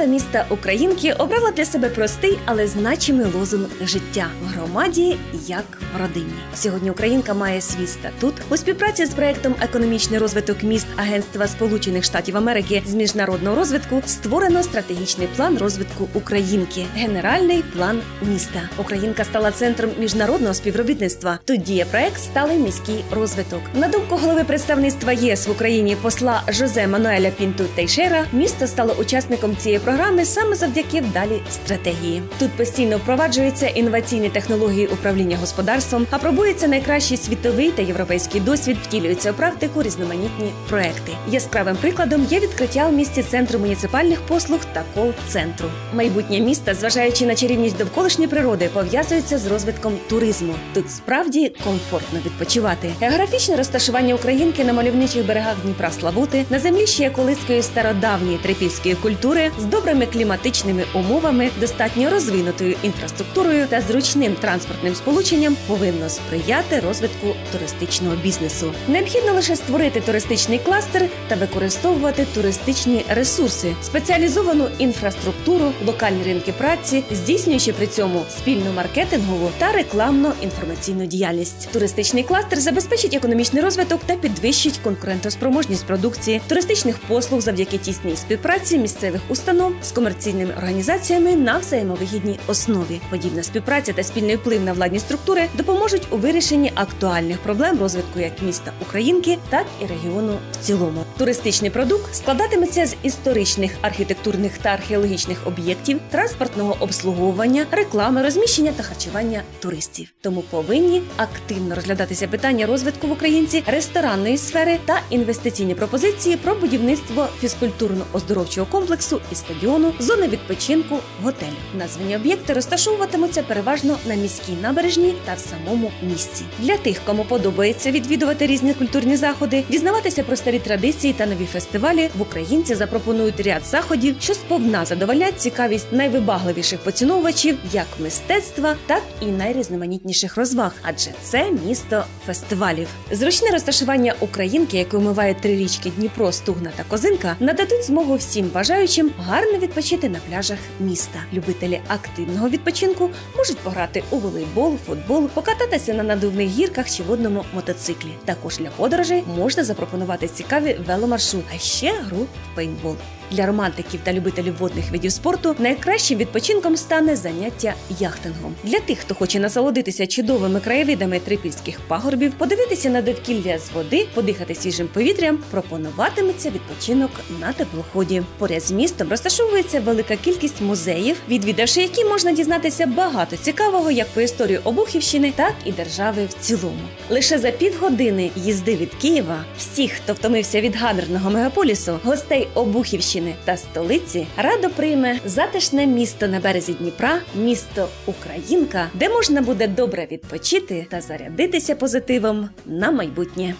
Громада міста Українки обрала для себе простий, але значимий лозунг життя в громаді як в родині. Сьогодні Українка має свій статут у співпраці з проектом Економічний розвиток міст Агентства Сполучених Штатів Америки з міжнародного розвитку створено стратегічний план розвитку Українки, генеральний план міста. Українка стала центром міжнародного співробітництва. Тут діє проект Сталий міський розвиток. На думку голови представництва ЄС в Україні посла Жозе Мануеля Пінту Тейшера, місто стало учасником цієї програми саме завдяки вдалій стратегії. Тут постійно впроваджуються інноваційні технології управління господарством, апробується найкращий світовий та європейський досвід, втілюються у практику різноманітні проекти. Яскравим прикладом є відкриття у місті центру муніципальних послуг та кол-центру. Майбутнє міста, зважаючи на чарівність довколишньої природи, пов'язується з розвитком туризму. Тут справді комфортно відпочивати. Географічне розташування Українки на мальовничих берегах Дніпра Славути на землі ще є колискою стародавньої трипільської культури з добрими кліматичними умовами, достатньо розвинутою інфраструктурою та зручним транспортним сполученням повинно сприяти розвитку туристичного бізнесу. Необхідно лише створити туристичний кластер та використовувати туристичні ресурси, спеціалізовану інфраструктуру, локальні ринки праці, здійснюючи при цьому спільну маркетингову та рекламно-інформаційну діяльність. Туристичний кластер забезпечить економічний розвиток та підвищить конкурентоспроможність продукції, туристичних послуг завдяки тісній співпраці місцевих установ з комерційними організаціями на взаємовигідній основі. Подібна співпраця та спільний вплив на владні структури допоможуть у вирішенні актуальних проблем розвитку як міста Українки, так і регіону в цілому. Туристичний продукт складатиметься з історичних, архітектурних та археологічних об'єктів, транспортного обслуговування, реклами, розміщення та харчування туристів. Тому повинні активно розглядатися питання розвитку в Українці ресторанної сфери та інвестиційні пропозиції про будівництво фізкультурно-оздоровчого комплексу і стадіону, зони відпочинку, готелю. Названі об'єкти розташовуватимуться переважно на міській набережні та в самому місці. Для тих, кому подобається відвідувати різні культурні заходи, дізнаватися про старі традиції та нові фестивалі, в українці запропонують ряд заходів, що сповна задовольнять цікавість найвибагливіших поціновувачів як мистецтва, так і найрізноманітніших розваг, адже це місто фестивалів. Зручне розташування українки, яке омиває три річки Дніпро, Стугна та Козинка, нададуть змогу всім бажаючим гарно відпочити на пляжах міста. Любителі активного відпочинку можуть пограти у волейбол, футбол, покататися на надувних гірках чи водному мотоциклі. Також для подорожей можна запропонувати цікаві веломаршрут, а ще гру в пейнтбол. Для романтиків та любителів водних видів спорту найкращим відпочинком стане заняття яхтингом. Для тих, хто хоче насолодитися чудовими краєвидами трипільських пагорбів, подивитися на довкілля з води, подихати свіжим повітрям, пропонуватиметься відпочинок на теплоході. Поряд з містом розташовується велика кількість музеїв, відвідавши які можна дізнатися багато цікавого як по історії Обухівщини, так і держави в цілому. Лише за півгодини їзди від Києва всіх, хто втомився від гамерного мегаполісу, гостей Обухівщини та столиці радо прийме затишне місто на березі Дніпра, місто Українка, де можна буде добре відпочити та зарядитися позитивом на майбутнє.